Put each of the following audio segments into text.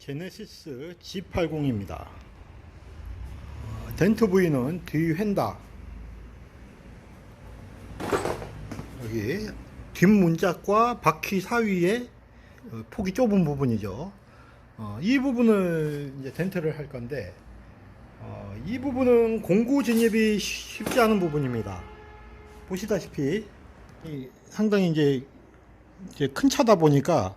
제네시스 G80입니다. 덴트 부위는 뒤 휀다. 여기 뒷문짝과 바퀴 사이에 어, 폭이 좁은 부분이죠. 어, 이 부분을 이제 덴트를 할 건데 어, 이 부분은 공구 진입이 쉽지 않은 부분입니다. 보시다시피 이 상당히 이제 큰 차다 보니까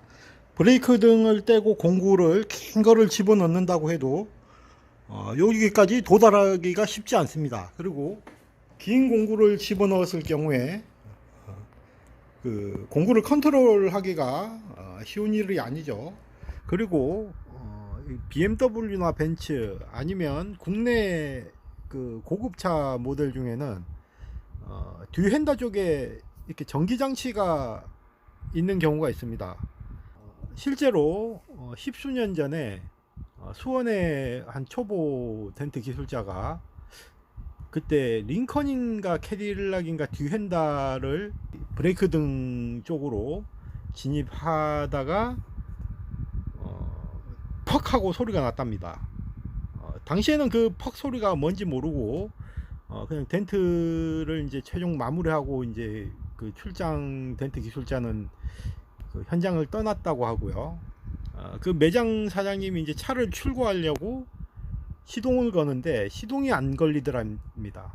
브레이크 등을 떼고 공구를 긴 거를 집어넣는다고 해도 어, 여기까지 도달하기가 쉽지 않습니다. 그리고 긴 공구를 집어넣었을 경우에 어, 그 공구를 컨트롤하기가 어, 쉬운 일이 아니죠. 그리고 어, 이 BMW나 벤츠 아니면 국내 그 고급차 모델 중에는 어, 뒤 핸다 쪽에 이렇게 전기 장치가 있는 경우가 있습니다. 어, 실제로 어, 십수년 전에 어, 수원의 한 초보 덴트 기술자가 그때 링컨인가 캐딜락인가 뒤핸다를 브레이크 등 쪽으로 진입하다가 어, 퍽 하고 소리가 났답니다. 어, 당시에는 그 퍽 소리가 뭔지 모르고 어, 그냥 덴트를 이제 최종 마무리하고 이제 그 출장 덴트 기술자는 그 현장을 떠났다고 하고요. 어, 그 매장 사장님이 이제 차를 출고하려고 시동을 거는데 시동이 안 걸리더랍니다.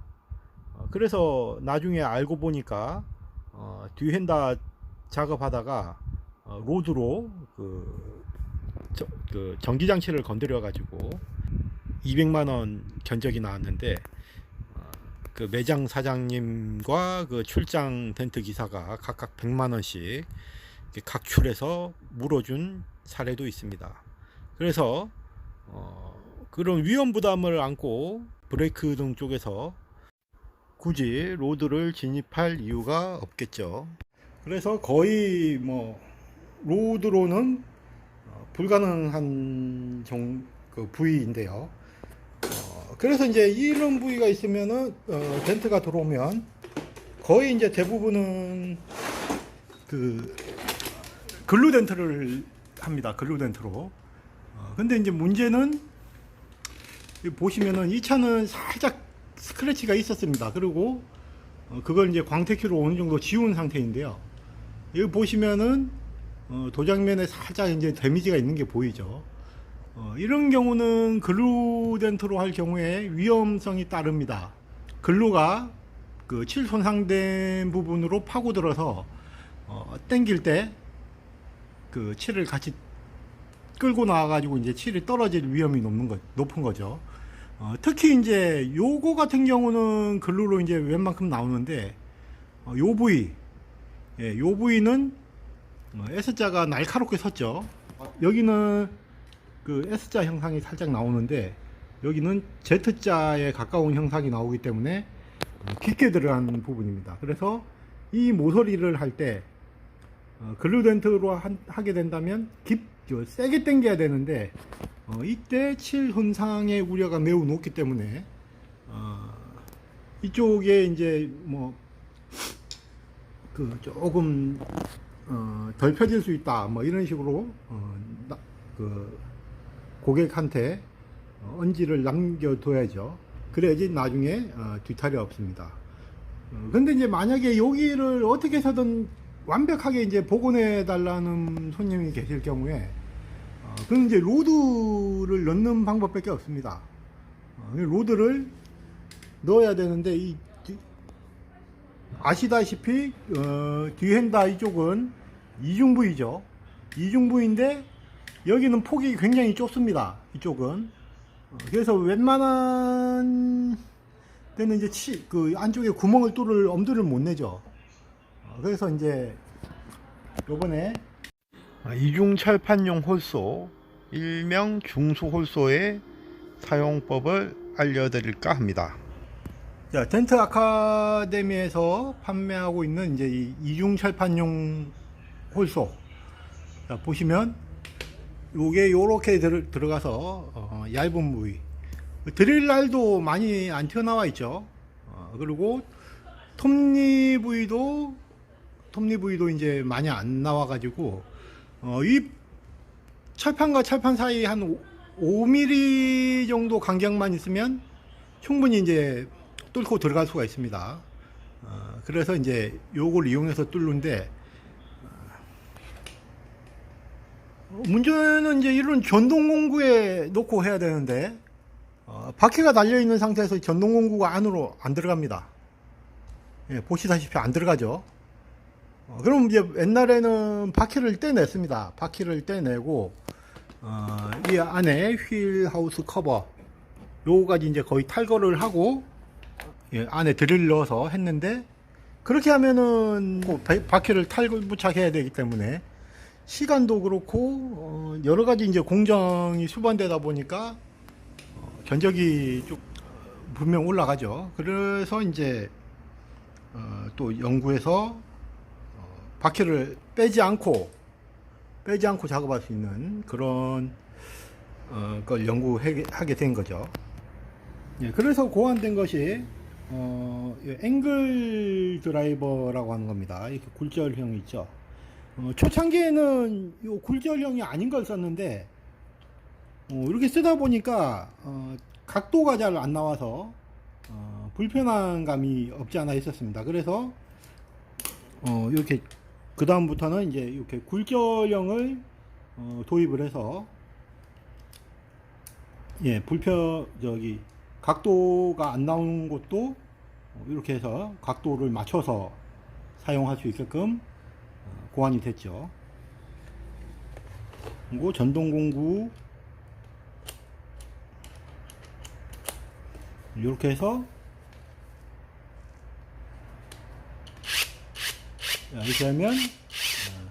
어, 그래서 나중에 알고 보니까 어, 뒤핸다 작업하다가 어, 로드로 그, 저, 그 전기 장치를 건드려 가지고 200만 원 견적이 나왔는데 어, 그 매장 사장님과 그 출장 덴트 기사가 각각 100만 원씩 각출해서 물어준 사례도 있습니다. 그래서 어, 그런 위험 부담을 안고 브레이크 등 쪽에서 굳이 로드를 진입할 이유가 없겠죠. 그래서 거의 뭐 로드로는 어, 불가능한 정, 그 부위인데요. 어, 그래서 이제 이런 부위가 있으면은 어, 덴트가 들어오면 거의 이제 대부분은 그 글루 덴트를 합니다. 글루 덴트로. 어, 근데 이제 문제는 보시면은 이 차는 살짝 스크래치가 있었습니다. 그리고 어, 그걸 이제 광택기로 어느 정도 지운 상태인데요. 여기 보시면은 어, 도장면에 살짝 이제 데미지가 있는 게 보이죠. 어, 이런 경우는 글루 덴트로 할 경우에 위험성이 따릅니다. 글루가 그칠 손상된 부분으로 파고들어서 어, 땡길 때 그 칠을 같이 끌고 나와가지고 이제 칠이 떨어질 위험이 높는 거, 높은 거죠. 어, 특히 이제 요거 같은 경우는 글루로 이제 웬만큼 나오는데 어, 요 부위, 예, 요 부위는 어, S자가 날카롭게 섰죠. 여기는 그 S자 형상이 살짝 나오는데 여기는 Z자에 가까운 형상이 나오기 때문에 어, 깊게 들어간 부분입니다. 그래서 이 모서리를 할 때 어, 글루덴트로 한- 하게 된다면 깊, 저, 세게 당겨야 되는데 어, 이때 칠 손상의 우려가 매우 높기 때문에 어, 이쪽에 이제 뭐 그 조금 어, 덜 펴질 수 있다 뭐 이런 식으로 어, 나- 그 고객한테 어, 언지를 남겨둬야죠. 그래야지 나중에 어, 뒤탈이 없습니다. 어, 근데 이제 만약에 여기를 어떻게 해서든 완벽하게 이제 복원해 달라는 손님이 계실 경우에 어, 그럼 이제 로드를 넣는 방법밖에 없습니다. 어, 이 로드를 넣어야 되는데 이 뒤- 아시다시피 어, 뒤핸다 이쪽은 이중부이죠. 이중부인데 여기는 폭이 굉장히 좁습니다. 이쪽은 어, 그래서 웬만한 때는 이제 치, 그 안쪽에 구멍을 뚫을 엄두를 못 내죠. 어, 그래서 이제 요번에 아, 이중 철판용 홀소 일명 중수 홀소의 사용법을 알려드릴까 합니다. 자, 텐트 아카데미에서 판매하고 있는 이제 이 이중 철판용 홀소. 자, 보시면 요게 요렇게 들, 들어가서 어, 얇은 부위. 드릴 날도 많이 안 튀어나와 있죠. 어, 그리고 톱니 부위도 톱니 부위도 이제 많이 안 나와 가지고 어, 이 철판과 철판 사이 한 5mm 정도 간격만 있으면 충분히 이제 뚫고 들어갈 수가 있습니다. 어, 그래서 이제 요걸 이용해서 뚫는데 어, 문제는 이제 이런 전동 공구에 놓고 해야 되는데 어, 바퀴가 달려 있는 상태에서 전동 공구가 안으로 안 들어갑니다. 예, 보시다시피 안 들어가죠. 어, 그럼 이제 옛날에는 바퀴를 떼냈습니다. 바퀴를 떼내고 어, 이 안에 휠 하우스 커버 요거까지 이제 거의 탈거를 하고 예, 안에 드릴 넣어서 했는데 그렇게 하면은 뭐 바- 바퀴를 탈부착해야 되기 때문에 시간도 그렇고 어, 여러 가지 이제 공정이 수반되다 보니까 어, 견적이 좀 분명 올라가죠. 그래서 이제 어, 또 연구해서 어, 바퀴를 빼지 않고 빼지 않고 작업할 수 있는 그런 어, 걸 연구하게 된 거죠. 예, 그래서 고안된 것이 어, 이 앵글 드라이버라고 하는 겁니다. 이렇게 굴절형 있죠. 어, 초창기에는 이 굴절형이 아닌 걸 썼는데 어, 이렇게 쓰다 보니까 어, 각도가 잘 안 나와서 어, 불편한 감이 없지 않아 있었습니다. 그래서 어, 이렇게 그 다음부터는 이제 이렇게 굴절형을 어, 도입을 해서 예 불편 저기 각도가 안 나오는 어, 이렇게 해서 각도를 맞춰서 사용할 수 있게끔 어, 고안이 됐죠. 그리고 전동 공구 이렇게 해서 이렇게 하면 어,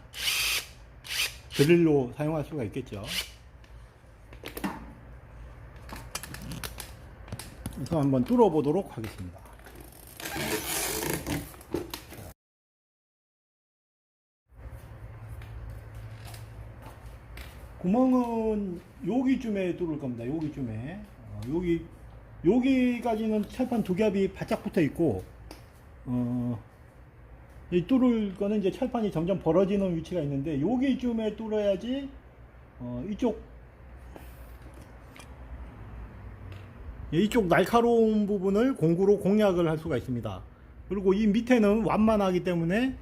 드릴로 사용할 수가 있겠죠. 그래서 한번 뚫어 보도록 하겠습니다. 구멍은 여기쯤에 뚫을 겁니다. 여기쯤에 어, 여기 여기까지는 철판 두 겹이 바짝 붙어 있고 어, 이 뚫을 거는 이제 철판이 점점 벌어지는 위치가 있는데 여기쯤에 뚫어야지 어, 이쪽 예, 이쪽 날카로운 부분을 공구로 공략을 할 수가 있습니다. 그리고 이 밑에는 완만하기 때문에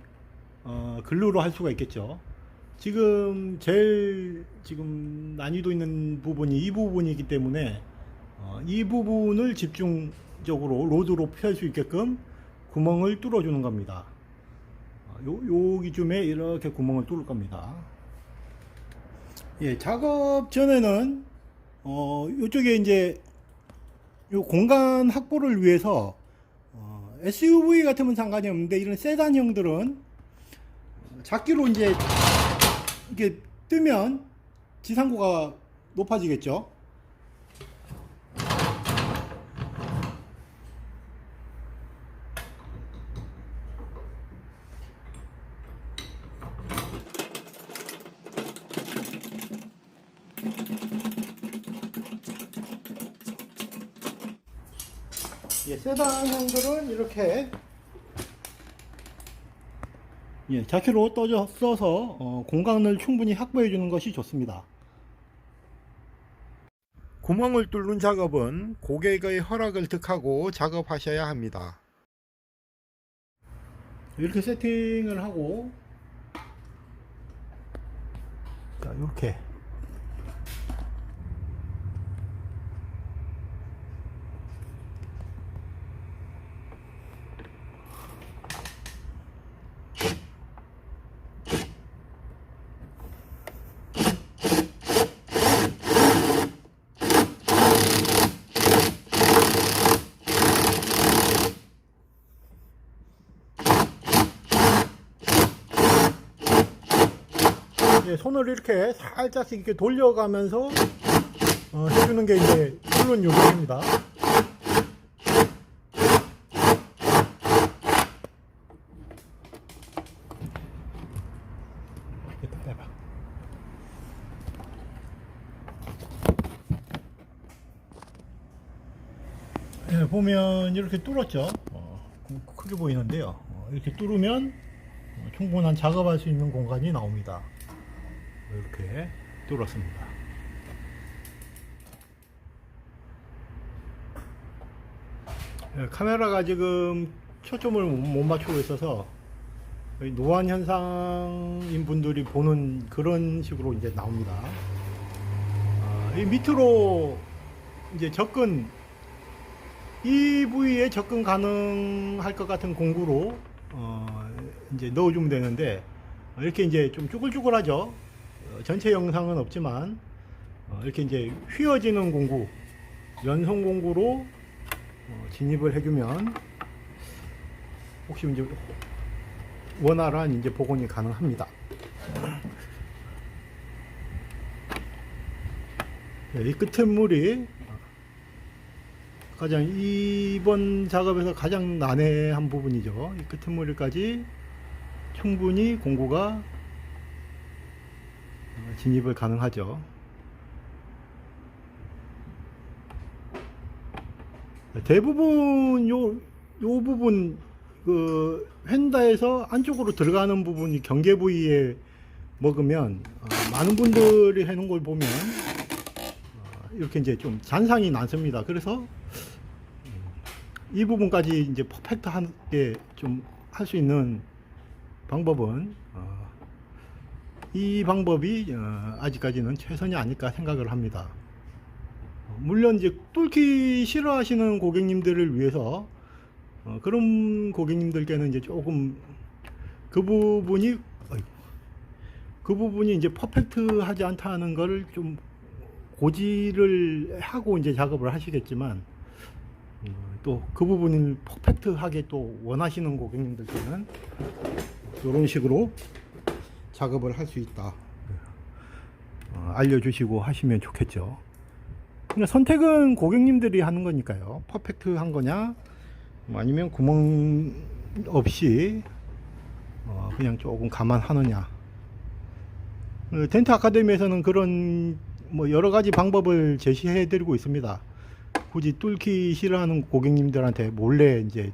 어, 글루로 할 수가 있겠죠. 지금 제일 지금 난이도 있는 부분이 이 부분이기 때문에 어, 이 부분을 집중적으로 로드로 펼 수 있게끔 구멍을 뚫어 주는 겁니다. 어, 요, 여기쯤에 이렇게 구멍을 뚫을 겁니다. 예, 작업 전에는 어, 이쪽에 이제 요 공간 확보를 위해서 어, SUV 같으면 상관이 없는데 이런 세단형들은 작기로 이제 이게 뜨면 지상고가 높아지겠죠. 예, 세단형들은 이렇게 예, 자키로 떠져 써서 어, 공간을 충분히 확보해 주는 것이 좋습니다. 구멍을 뚫는 작업은 고객의 허락을 득하고 작업하셔야 합니다. 이렇게 세팅을 하고 자, 이렇게 예, 손을 이렇게 살짝씩 이렇게 돌려가면서 어, 해주는 게 이제. 이렇게 빼봐. 예, 보면 이렇게 뚫었죠. 어, 크게 보이는데요. 어, 이렇게 뚫으면 어, 충분한 작업할 수 있는 공간이 나옵니다. 이렇게 뚫었습니다. 예, 카메라가 지금 초점을 못- 못 맞추고 있어서 노안 현상인 분들이 보는 그런 식으로 이제 나옵니다. 아, 이 밑으로 이제 접근 이 부위에 접근 가능할 것 같은 공구로 어, 이제 넣어주면 되는데 어, 이렇게 이제 좀 쭈글쭈글하죠. 어, 전체 영상은 없지만 어, 이렇게 이제 휘어지는 공구, 연성 공구로 어, 진입을 해주면 혹시 이제 원활한 이제 복원이 가능합니다. 네, 이 끝에 물이 가장 이번 작업에서 가장 난해한 부분이죠. 이 끝에 물까지 충분히 공구가 어, 진입을 가능하죠. 대부분 요, 요 부분 그 휀다에서 안쪽으로 들어가는 부분이 경계 부위에 먹으면 어, 많은 분들이 해놓은 걸 보면 어, 이렇게 이제 좀 잔상이 났습니다. 그래서 음, 이 부분까지 이제 퍼펙트하게 좀 할 수 있는 방법은 어, 이 방법이 어, 아직까지는 최선이 아닐까 생각을 합니다. 어, 물론 이제 뚫기 싫어하시는 고객님들을 위해서 어, 그런 고객님들께는 이제 조금 그 부분이 그 부분이 이제 퍼펙트하지 않다는 걸 좀 고지를 하고 이제 작업을 하시겠지만 또 그 부분을 퍼펙트하게 또 원하시는 고객님들께는 이런 식으로 작업을 할 수 있다 어, 알려주시고 하시면 좋겠죠. 그냥 선택은 고객님들이 하는 거니까요. 퍼펙트한 거냐, 뭐 아니면 구멍 없이 어, 그냥 조금 감안하느냐. 어, 덴트 아카데미에서는 그런 뭐 여러 가지 방법을 제시해 드리고 있습니다. 굳이 뚫기 싫어하는 고객님들한테 몰래 이제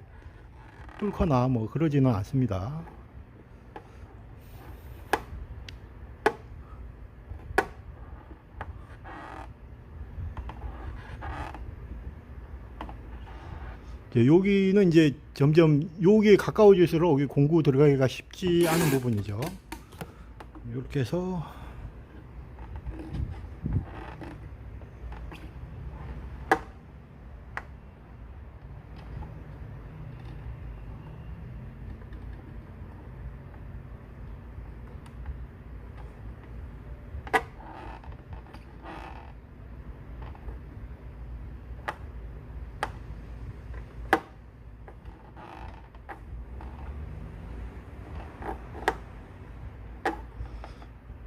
뚫거나 뭐 그러지는 않습니다. 이제 여기는 이제 점점 여기에 가까워질수록 여기 공구 들어가기가 쉽지 않은 부분이죠. 이렇게 해서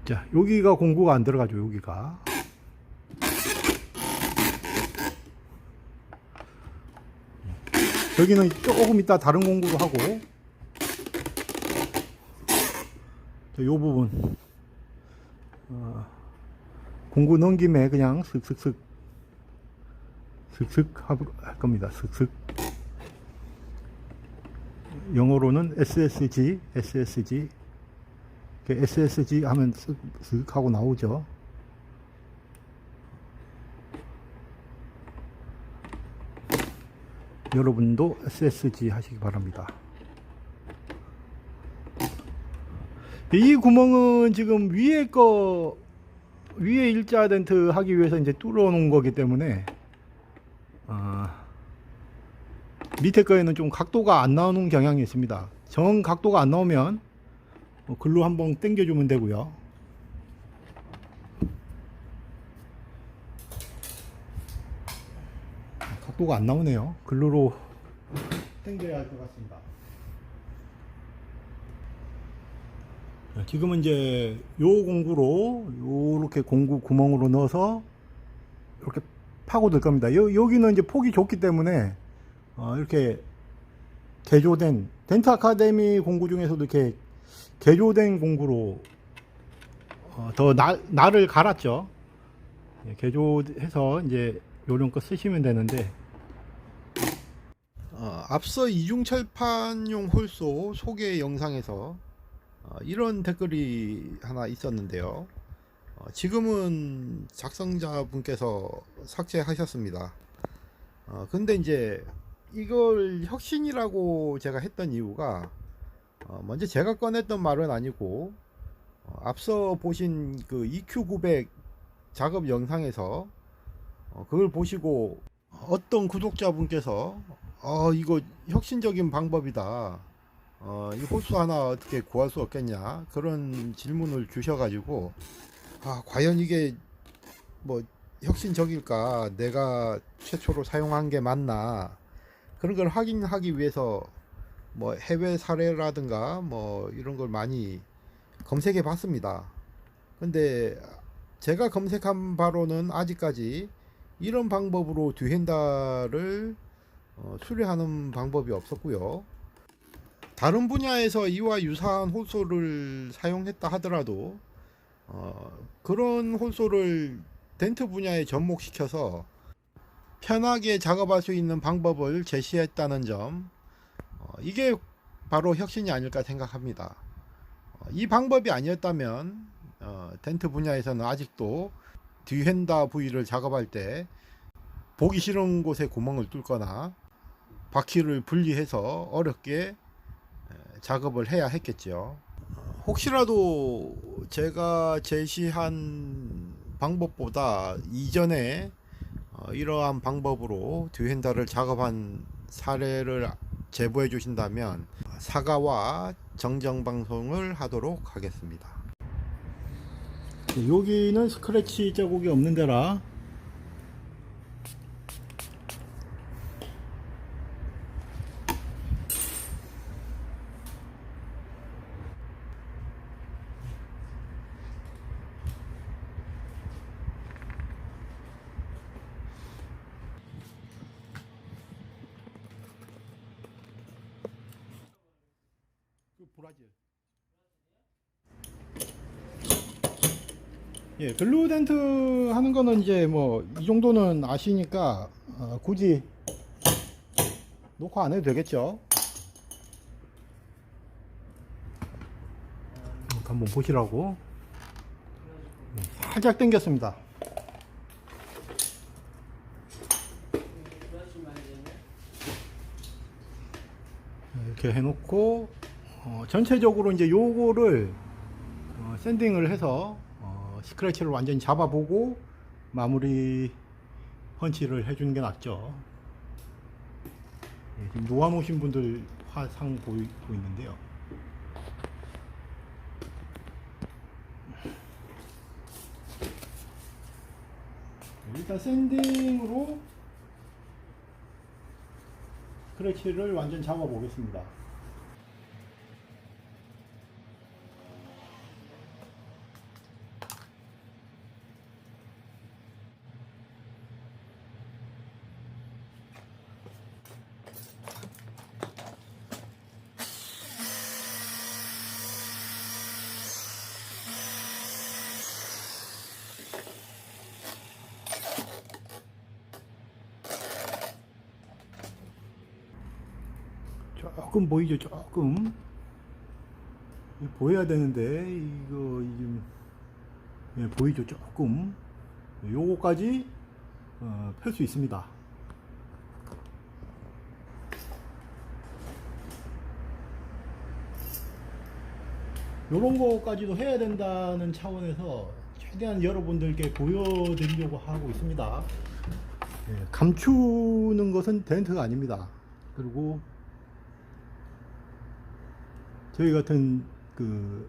자 여기가 공구가 안 들어가죠 여기가. 여기는 조금 이따 다른 공구로 하고. 자, 요 부분. 어, 공구 넣은 김에 그냥 슥슥슥 슥슥 하- 할 겁니다. 슥슥. 영어로는 SSG SSG SSG 하면 쓱, 쓱 하고 나오죠. 여러분도 SSG 하시기 바랍니다. 이 구멍은 지금 위에 거 위에 일자 덴트 하기 위해서 이제 뚫어 놓은 거기 때문에 아, 밑에 거에는 좀 각도가 안 나오는 경향이 있습니다. 정 각도가 안 나오면 어, 글로 한번 당겨주면 되고요. 각도가 안 나오네요. 글루로 당겨야 할 것 같습니다. 자, 지금은 이제 요 공구로 요렇게 공구 구멍으로 넣어서 이렇게 파고들 겁니다. 여, 여기는 이제 폭이 좁기 때문에 어, 이렇게 개조된 덴트 아카데미 공구 중에서도 이렇게 개조된 공구로 어, 더 나, 날을 갈았죠. 예, 개조해서 이제 거 쓰시면 되는데 어, 앞서 이중철판용 홀소 소개 영상에서 어, 이런 댓글이 하나 있었는데요. 어, 지금은 작성자분께서 삭제하셨습니다. 어, 근데 이제 이걸 혁신이라고 제가 했던 이유가 어, 먼저 제가 꺼냈던 말은 아니고 어, 앞서 보신 그 EQ900 작업 영상에서 어, 그걸 보시고 어떤 구독자분께서 어, 이거 혁신적인 방법이다. 어, 이 호수 하나 어떻게 구할 수 없겠냐? 그런 질문을 주셔가지고 아 과연 이게 뭐 혁신적일까? 내가 최초로 사용한 게 맞나? 그런 걸 확인하기 위해서 뭐 해외 사례라든가 뭐 이런 걸 많이 검색해 봤습니다. 근데 제가 검색한 바로는 아직까지 이런 방법으로 뒤핸다를 어, 수리하는 방법이 없었고요. 다른 분야에서 이와 유사한 홀소를 사용했다 하더라도 어, 그런 홀소를 덴트 분야에 접목시켜서 편하게 작업할 수 있는 방법을 제시했다는 점 어, 이게 바로 혁신이 아닐까 생각합니다. 어, 이 방법이 아니었다면 어, 덴트 분야에서는 아직도 뒤핸다 부위를 작업할 때 보기 싫은 곳에 구멍을 뚫거나 바퀴를 분리해서 어렵게 작업을 해야 했겠죠. 혹시라도 제가 제시한 방법보다 이전에 어, 이러한 방법으로 뒤핸다를 작업한 사례를 제보해 주신다면 사과와 정정 방송을 하도록 하겠습니다. 여기는 스크래치 자국이 없는 데라 예, 글루덴트 하는 거는 이제 뭐 이 정도는 아시니까 어, 굳이 녹화 안 해도 되겠죠. 한번 보시라고 예, 살짝 당겼습니다. 이렇게 해놓고 어, 전체적으로 이제 요거를 어, 샌딩을 해서 어, 스크래치를 완전히 잡아보고 마무리 펀치를 해주는 게 낫죠. 예, 지금 놓아놓으신 분들 화상 보이고 있는데요. 일단 샌딩으로 스크래치를 완전 잡아 보겠습니다. 조금 보이죠 조금. 보여야 되는데 이거 지금 예, 보이죠 조금. 요거까지 어, 펼수 있습니다. 요런 거까지도 해야 된다는 차원에서 최대한 여러분들께 보여드리려고 하고 있습니다. 예, 감추는 것은 덴트가 아닙니다. 그리고 저희 같은 그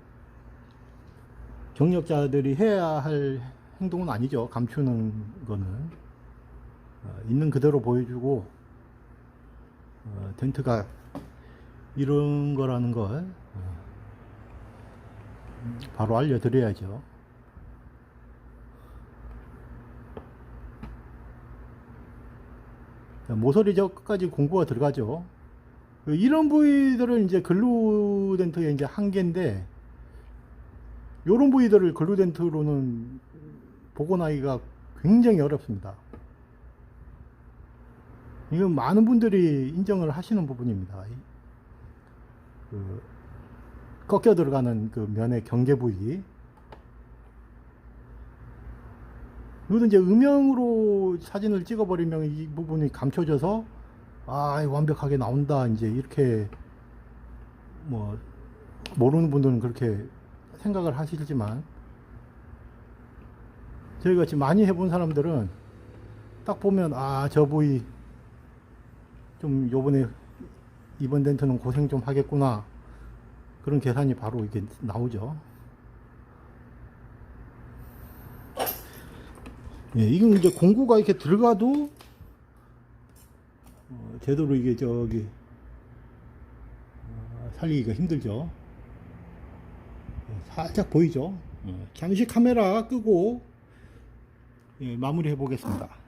경력자들이 해야 할 행동은 아니죠. 감추는 거는 어, 있는 그대로 보여주고 어, 텐트가 이런 거라는 걸 어, 바로 알려드려야죠. 모서리 저 끝까지 공부가 들어가죠. 그 이런 부위들은 이제 글루덴트의 이제 한계인데 이런 부위들을 글루덴트로는 복원하기가 굉장히 어렵습니다. 이건 많은 분들이 인정을 하시는 부분입니다. 이- 그 꺾여 들어가는 그 면의 경계 부위. 그리고 이제 음영으로 사진을 찍어버리면 이 부분이 감춰져서 아 완벽하게 나온다 이제 이렇게 뭐 모르는 분들은 그렇게 생각을 하시지만 저희 같이 많이 해본 사람들은 딱 보면 아 저 부위 좀 요번에 이번 덴트는 고생 좀 하겠구나 그런 계산이 바로 이게 나오죠. 예, 이건 이제 공구가 이렇게 들어가도 어, 제대로 이게 저기 어, 살리기가 힘들죠. 예, 살짝 보이죠. 어, 잠시 카메라 끄고 예, 마무리해 보겠습니다.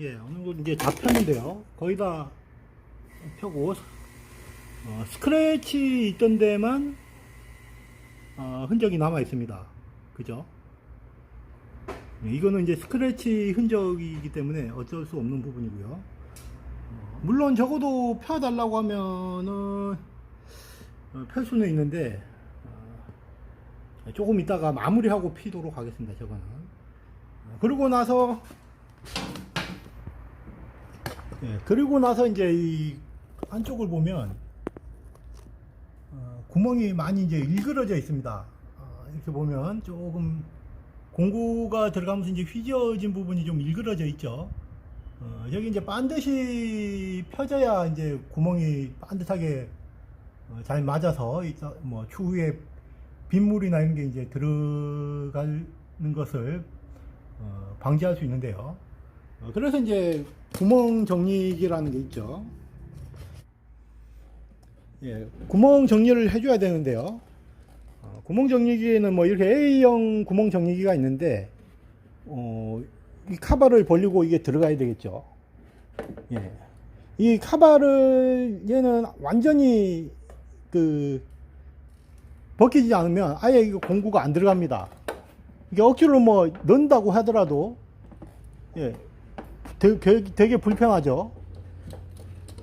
예, 어느 정도 이제 다 폈는데요. 거의 다 펴고 어, 스크래치 있던 데만 어, 흔적이 남아 있습니다. 그죠? 예, 이거는 이제 스크래치 흔적이기 때문에 어쩔 수 없는 부분이고요. 어, 물론 적어도 펴달라고 하면은 어, 펼 수는 있는데 어, 조금 이따가 마무리하고 피도록 하겠습니다. 저거는. 어, 그러고 나서 예, 그리고 나서 이제 이 한쪽을 보면 어, 구멍이 많이 이제 일그러져 있습니다. 어, 이렇게 보면 조금 공구가 들어가면서 이제 휘저어진 부분이 좀 일그러져 있죠. 어, 여기 이제 반드시 펴져야 이제 구멍이 반듯하게 어, 잘 맞아서 이- 뭐 추후에 빗물이나 이런 게 이제 들어가는 것을 어, 방지할 수 있는데요. 어, 그래서 이제 구멍 정리기라는 게 있죠. 예, 구멍 정리를 해줘야 되는데요. 어, 구멍 정리기에는 뭐 이렇게 A형 구멍 정리기가 있는데, 어, 이 카바를 벌리고 이게 들어가야 되겠죠. 예. 이 카바를 얘는 완전히 그 벗기지 않으면 아예 이거 공구가 안 들어갑니다. 이게 억지로 뭐 넣는다고 하더라도 예, 되게, 되게 불편하죠.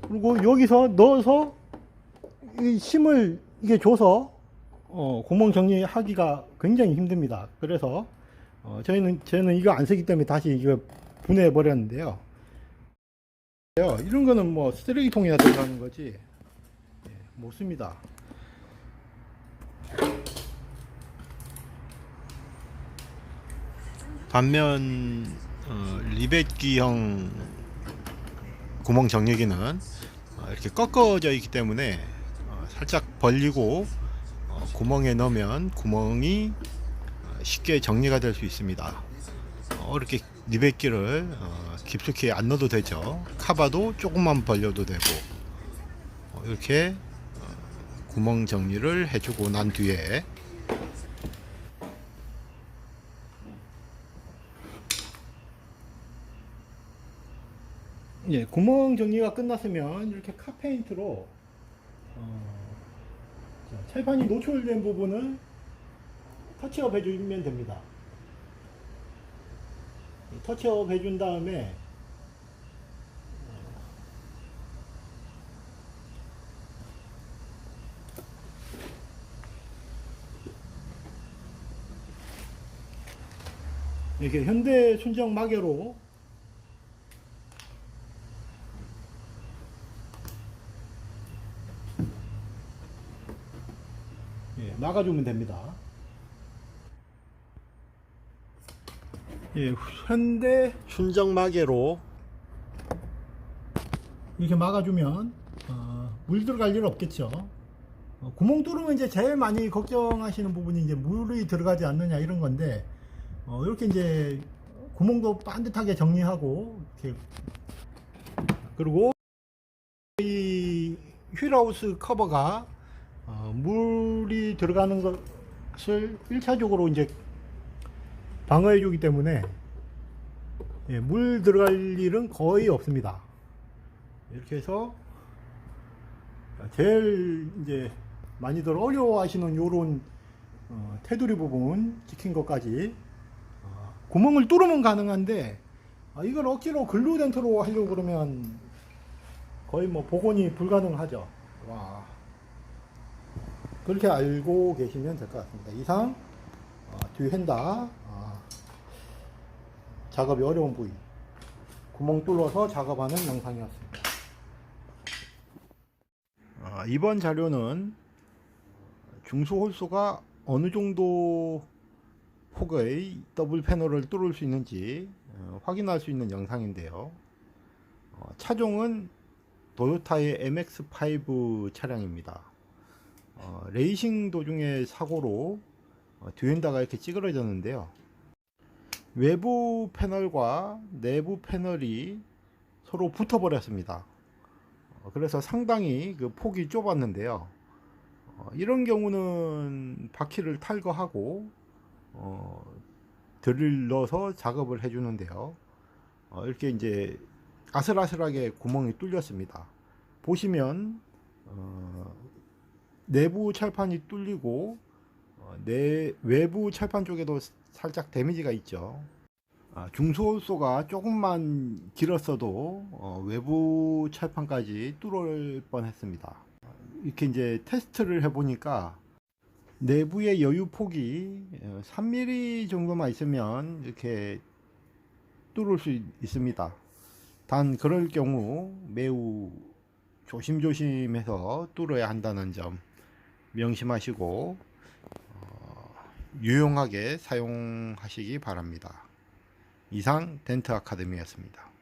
그리고 여기서 넣어서 이 힘을 이게 줘서 어, 구멍 정리하기가 굉장히 힘듭니다. 그래서 어, 저희는 저는 이거 안 쓰기 때문에 다시 이거 분해해 버렸는데요. 이런 거는 뭐 쓰레기통에다 들어가는 거지 예, 못 씁니다. 반면 어, 리베끼형 구멍 정리기는 어, 이렇게 꺾어져 있기 때문에 어, 살짝 벌리고 어, 구멍에 넣으면 구멍이 어, 쉽게 정리가 될 수 있습니다. 어, 이렇게 리베끼를 어, 깊숙이 안 넣어도 되죠. 카바도 조금만 벌려도 되고 어, 이렇게 어, 구멍 정리를 해주고 난 뒤에 예, 구멍 정리가 끝났으면 이렇게 카페인트로 어, 자, 철판이 노출된 부분을 터치업 해주면 됩니다. 이 터치업 해준 다음에 이렇게 현대 순정 마개로 막아주면 됩니다. 예, 현대 순정 마개로 이렇게 막아주면 어, 물 들어갈 일 없겠죠. 어, 구멍 뚫으면 이제 제일 많이 걱정하시는 부분이 이제 물이 들어가지 않느냐 이런 건데 어, 이렇게 이제 구멍도 반듯하게 정리하고 이렇게 그리고 이 휠하우스 커버가 어, 물이 들어가는 것 것을 1차적으로 이제 방어해 주기 때문에 예, 물 들어갈 일은 거의 없습니다. 이렇게 해서 제일 이제 많이들 어려워하시는 요런 어, 테두리 부분 찍힌 것까지 어, 구멍을 뚫으면 가능한데 아, 이걸 억지로 글루덴트로 하려고 그러면 거의 뭐 복원이 불가능하죠. 와. 그렇게 알고 계시면 될 것 같습니다. 이상 어, 뒤 핸다 어, 작업이 어려운 부위 구멍 뚫어서 작업하는 영상이었습니다. 어, 이번 자료는 중수 홀수가 어느 정도 폭의 더블 패널을 뚫을 수 있는지 어, 확인할 수 있는 영상인데요. 어, 차종은 도요타의 MX5 차량입니다. 어, 레이싱 도중에 사고로 어, 뒤엔다가 이렇게 찌그러졌는데요. 외부 패널과 내부 패널이 서로 붙어버렸습니다. 어, 그래서 상당히 그 폭이 좁았는데요. 어, 이런 경우는 바퀴를 탈거하고 어, 드릴 넣어서 작업을 해주는데요. 어, 이렇게 이제 아슬아슬하게 구멍이 뚫렸습니다. 보시면 어, 내부 철판이 뚫리고 어, 내 외부 철판 쪽에도 살짝 데미지가 있죠. 아, 중소홀소가 조금만 길었어도 어, 외부 철판까지 뚫을 뻔했습니다. 이렇게 이제 테스트를 해보니까 내부의 여유 폭이 어, 3mm 정도만 있으면 이렇게 뚫을 수 있- 있습니다. 단 그럴 경우 매우 조심조심해서 뚫어야 한다는 점 명심하시고 어, 유용하게 사용하시기 바랍니다. 이상 덴트 아카데미였습니다.